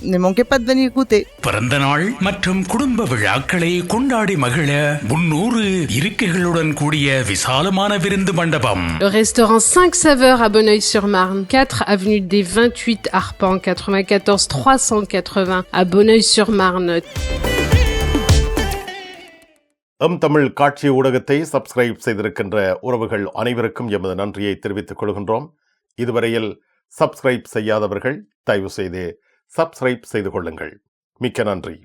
Goûter. பிறந்த நாள் மற்றும் குடும்ப விழாக்களை கொண்டாடி மகிழ முன்னூறு இருக்கைகளுடன் கூடிய விசாலமான விருந்து மண்டபம் Le restaurant 5 saveurs à Bonneuil-sur-Marne, 4 avenue des 28 Arpents, 94 380 à Bonneuil-sur-Marne. எம் தமிழ் காட்சி ஊடகத்தை சப்ஸ்கிரைப் செய்திருக்கின்ற உறவுகள் அனைவருக்கும் எமது நன்றியை தெரிவித்துக் கொள்கின்றோம் இதுவரையில் சப்ஸ்கிரைப் செய்யாதவர்கள் தயவு செய்து சப்ஸ்கிரைப் செய்து கொள்ளுங்கள். மிக்க நன்றி.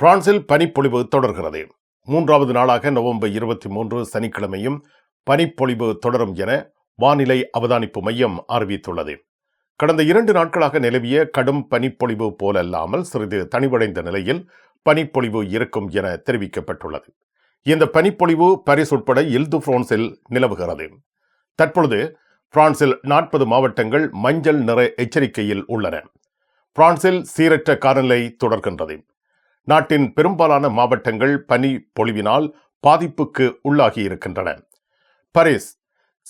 பிரான்சில் பனிப்பொழிவு தொடர்கிறது. மூன்றாவது நாளாக நவம்பர் இருபத்தி மூன்று சனிக்கிழமையும் பனிப்பொழிவு தொடரும் என வானிலை அவதானிப்பு மையம் அறிவித்துள்ளது. கடந்த இரண்டு நாட்களாக நிலவிய கடும் பனிப்பொழிவு போலல்லாமல் சிறிது தனிவடைந்த நிலையில் பனிப்பொழிவு இருக்கும் என தெரிவிக்கப்பட்டுள்ளது. இந்த பனிப்பொழிவு பாரிஸ் உட்பட இல்து பிரான்சில் நிலவுகிறது. தற்பொழுது பிரான்சில் நாற்பது மாவட்டங்கள் மஞ்சள் நிற எச்சரிக்கையில் உள்ளன. பிரான்சில் சீரற்ற காலநிலை தொடர்கின்றது. நாட்டின் பெரும்பாலான மாவட்டங்கள் பனி பொழிவினால் பாதிப்புக்கு உள்ளாகி இருக்கின்றன பாரிஸ்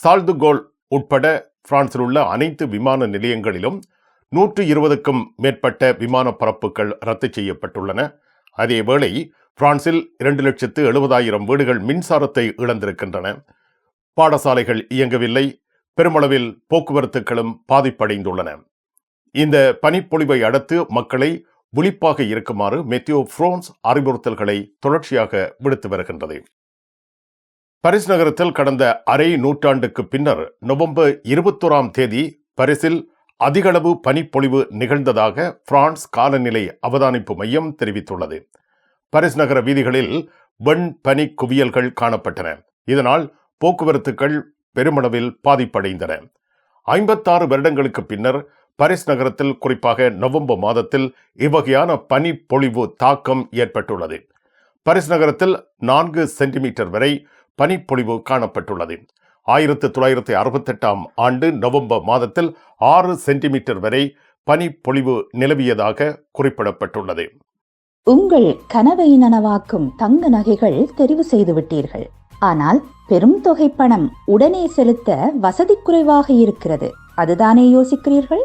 சால்துகோல் உட்பட பிரான்சில் உள்ள அனைத்து விமான நிலையங்களிலும் நூற்று இருபதுக்கும் மேற்பட்ட விமான பரப்புகள் ரத்து செய்யப்பட்டுள்ளன. அதேவேளை பிரான்சில் இரண்டு லட்சத்து எழுபதாயிரம் வீடுகள் மின்சாரத்தை இழந்திருக்கின்றன. பாடசாலைகள் இயங்கவில்லை. பெருமளவில் போக்குவரத்துகளும் பாதிப்படைந்துள்ளன. இந்த பனிப்பொழிவை அடுத்து மக்களை விழிப்பாக இருக்குமாறு மெத்தியோ பிரான்ஸ் அறிவுறுத்தல்களை தொடர்ச்சியாக விடுத்து வருகின்றது. பரிஸ் நகரத்தில் கடந்த அரை நூற்றாண்டுக்கு பின்னர் நவம்பர் இருபத்தோராம் தேதி பரிசில் அதிகளவு பனிப்பொழிவு நிகழ்ந்ததாக பிரான்ஸ் காலநிலை அவதானிப்பு மையம் தெரிவித்துள்ளது. பரிஸ் நகர வீதிகளில் வெண் பனி குவியல்கள் காணப்பட்டன. இதனால் போக்குவரத்துகள் பெருமளவில் பாதிப்படைந்தன. ஐம்பத்தாறு வருடங்களுக்கு பின்னர் பாரிஸ் நகரத்தில் குறிப்பாக நவம்பர் மாதத்தில் இவ்வகையான பனி பொழிவு தாக்கம் ஏற்பட்டுள்ளது. பாரிஸ் நகரத்தில் நான்கு சென்டிமீட்டர் வரை பனிப்பொழிவு காணப்பட்டுள்ளது. ஆயிரத்து தொள்ளாயிரத்தி அறுபத்தெட்டாம் ஆண்டு நவம்பர் மாதத்தில் ஆறு சென்டிமீட்டர் வரை பனிப்பொழிவு நிலவியதாக குறிப்பிடப்பட்டுள்ளது. உங்கள் கனவை நனவாக்கும் தங்க நகைகள் தெரிவு செய்து விட்டீர்கள். ஆனால் பெரும் தொகை பணம் உடனே செலுத்த வசதி குறைவாக இருக்கிறது. அதுதானே யோசிக்கிறீர்கள்?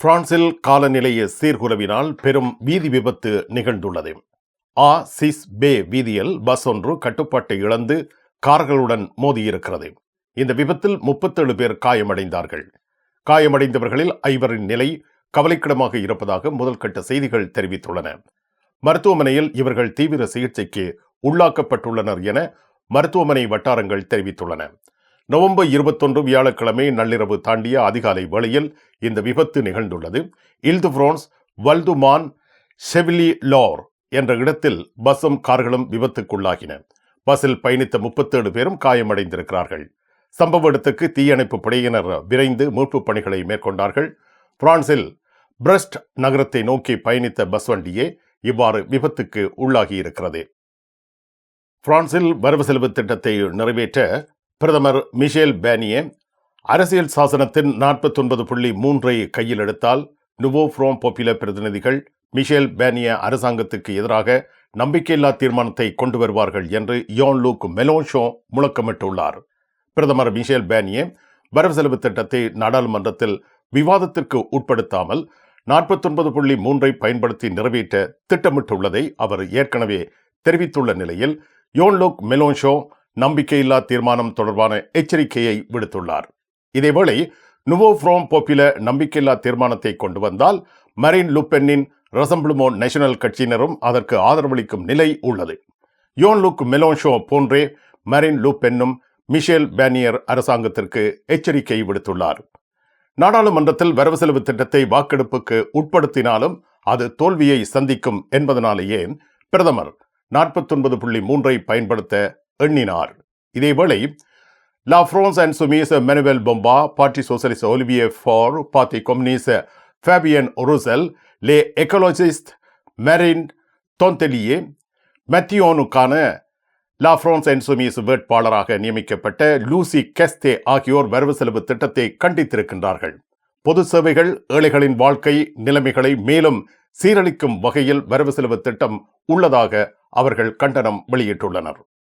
பிரான்சில் காலநிலைய சீர்குலவினால் பெரும் வீதி விபத்து நிகழ்ந்துள்ளது. ஆ சிஸ் பே வீதியில் பஸ் ஒன்று கட்டுப்பாட்டை இழந்து கார்களுடன் மோதியிருக்கிறது. இந்த விபத்தில் முப்பத்தேழு பேர் காயமடைந்தார்கள். காயமடைந்தவர்களில் ஐவரின் நிலை கவலைக்கிடமாக இருப்பதாக முதல்கட்ட செய்திகள் தெரிவித்துள்ளன. மருத்துவமனையில் இவர்கள் தீவிர சிகிச்சைக்கு உள்ளாக்கப்பட்டுள்ளனர் என மருத்துவமனை வட்டாரங்கள் தெரிவித்துள்ளன. நவம்பர் இருபத்தொன்று வியாழக்கிழமை நள்ளிரவு தாண்டிய அதிகாலை வேளையில் இந்த விபத்து நிகழ்ந்துள்ளது. இல்து பிரான்ஸ் வல்துமான் செவிலி லோர் என்ற இடத்தில் பஸ்ஸும் கார்களும் விபத்துக்குள்ளாகின. பஸ்ஸில் பயணித்த முப்பத்தேழு பேரும் காயமடைந்திருக்கிறார்கள். சம்பவ இடத்துக்கு தீயணைப்பு படையினர் விரைந்து மீட்புப் பணிகளை மேற்கொண்டார்கள். பிரான்சில் பிரஸ்ட் நகரத்தை நோக்கி பயணித்த பஸ் வண்டியே இவ்வாறு விபத்துக்கு உள்ளாகியிருக்கிறது. பிரான்சில் வரவு செலவு திட்டத்தை நிறைவேற்ற பிரதமர் மிஷேல் பேனியே அரசியல் சாசனத்தின் நாற்பத்தொன்பது புள்ளி மூன்றை கையில் எடுத்தால் நுவோ ஃப்ரோம் பாப்புலர் பிரதிநிதிகள் மிஷேல் பேனிய அரசாங்கத்துக்கு எதிராக நம்பிக்கையில்லா தீர்மானத்தை கொண்டு வருவார்கள் என்று யோன் லூக் மெலோஷோ முழக்கமிட்டுள்ளார். பிரதமர் மிஷேல் பேனியே வரவு செலவு திட்டத்தை நாடாளுமன்றத்தில் விவாதத்திற்கு உட்படுத்தாமல் நாற்பத்தொன்பது புள்ளி மூன்றை பயன்படுத்தி நிறைவேற்ற திட்டமிட்டுள்ளதை அவர் ஏற்கனவே தெரிவித்துள்ள நிலையில் யோன்லோக் மெலோன்ஷோ நம்பிக்கையில்லா தீர்மானம் தொடர்பான எச்சரிக்கையை விடுத்துள்ளார். இதேவேளை நுவோ ஃப்ரோம் போப்பில நம்பிக்கையில்லா தீர்மானத்தை கொண்டு வந்தால் மரின் லுப்பென்னின் ரசம்பிளுமோ நேஷனல் கட்சியினரும் அதற்கு ஆதரவளிக்கும் நிலை உள்ளது. யோன் லுக் மெலோன்ஷோ போன்றே மரின் லுப்பென்னும் மிஷேல் பேனியர் அரசாங்கத்திற்கு எச்சரிக்கை விடுத்துள்ளார். நாடாளுமன்றத்தில் வரவு செலவு திட்டத்தை வாக்கெடுப்புக்கு உட்படுத்தினாலும் அது தோல்வியை சந்திக்கும் என்பதனாலேயே பிரதமர் நாற்பத்தொன்பது புள்ளி மூன்றை பயன்படுத்த எண்ணினார். இதேவேளை La France Insoumise Manuel Bompard Parti Socialiste Olivier Faure Parti Communiste Fabien Roussel Les Ecologistes Marine Tondelier மெத்தியோனுக்கான La France Insoumise வேட்பாளராக நியமிக்கப்பட்ட லூசி கெஸ்தே ஆகியோர் வரவு செலவு திட்டத்தை கண்டித்திருக்கின்றார்கள். பொது சேவைகள் ஏழைகளின் வாழ்க்கை நிலைமைகளை மேலும் சீரழிக்கும் வகையில் வரவு செலவு திட்டம் உள்ளதாக அவர்கள் கண்டனம் வெளியிட்டுள்ளனர்.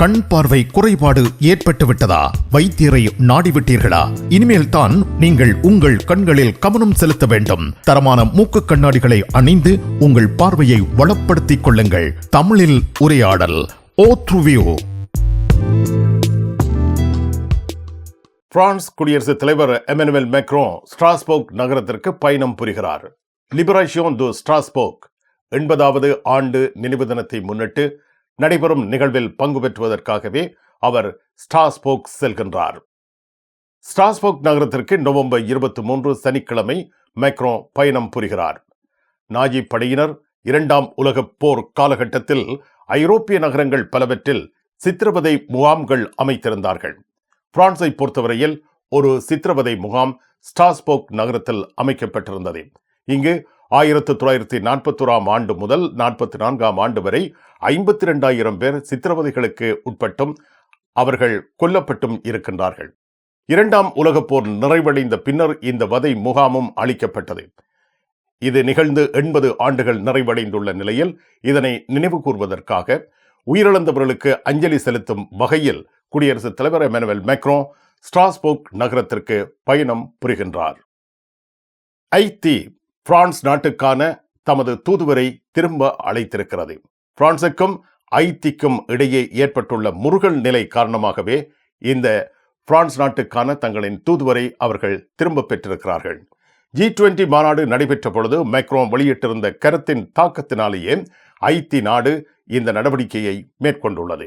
கண் பார்வை குறைபாடு ஏற்பட்டு விட்டதா வைத்தியரை நாடிவிட்டீர்களா? இனிமேல் தான் நீங்கள் உங்கள் கண்களில் கவனம் செலுத்த வேண்டும். தரமான மூக்கு கண்ணாடிகளை அணிந்து உங்கள் பார்வையை வளப்படுத்திக் கொள்ளுங்கள். தமிழில் உரையாடல் ஓத்ருவியோ பிரான்ஸ் குடியரசுத் தலைவர் எமனுவல் மேக்ரோ ஸ்ட்ராஸ்போக் நகரத்திற்கு பயணம் புரிகிறார். லிபராஷியோன் து ஸ்ட்ராஸ்போக் எண்பதாவது ஆண்டு நினைவு தினத்தை முன்னிட்டு நடைபெறும் நிகழ்வில் பங்கு பெற்றுவதற்காகவே அவர் ஸ்டாஸ்போக் செல்கின்றார். ஸ்டாஸ்போக் நகரத்திற்கு நவம்பர் இருபத்தி மூன்று சனிக்கிழமை மேக்ரோ பயணம் புரிகிறார். நாஜி படையினர் இரண்டாம் உலகப் போர் காலகட்டத்தில் ஐரோப்பிய நகரங்கள் பலவற்றில் சித்திரவதை முகாம்கள் அமைத்திருந்தார்கள். பிரான்ஸை பொறுத்தவரையில் ஒரு சித்திரவதை முகாம் ஸ்டாஸ்போக் நகரத்தில் அமைக்கப்பட்டிருந்தது. இங்கு ஆயிரத்து தொள்ளாயிரத்தி நாற்பத்தோராம் ஆண்டு முதல் நாற்பத்தி நான்காம் ஆண்டு வரை ஐம்பத்தி ரெண்டாயிரம் பேர் சித்திரவதைகளுக்கு உட்பட்டும் அவர்கள் கொல்லப்பட்டும் இருக்கின்றார்கள். இரண்டாம் உலகப் போர் நிறைவடைந்த பின்னர் இந்த வதை முகாமும் அளிக்கப்பட்டது இது நிகழ்ந்து எண்பது ஆண்டுகள் நிறைவடைந்துள்ள நிலையில் இதனை நினைவு கூர்வதற்காக உயிரிழந்தவர்களுக்கு அஞ்சலி செலுத்தும் வகையில் குடியரசுத் தலைவர் எமனுவல் மேக்ரோ ஸ்ட்ராஸ்போர்க் நகரத்திற்கு பயணம் புரிகின்றார். ஐத்தி பிரான்ஸ் நாட்டுக்கான தமது தூதுவரை திரும்ப அழைத்திருக்கிறது. பிரான்சுக்கும் ஐத்திக்கும் இடையே ஏற்பட்டுள்ள முருகல் நிலை காரணமாகவே இந்த பிரான்ஸ் நாட்டுக்கான தங்களின் தூதுவரை அவர்கள் திரும்ப பெற்றிருக்கிறார்கள். ஜி டுவெண்டி மாநாடு நடைபெற்ற பொழுது மேக்ரோன் வெளியிட்டிருந்த கருத்தின் தாக்கத்தினாலேயே ஐத்தி நாடு இந்த நடவடிக்கையை மேற்கொண்டுள்ளது.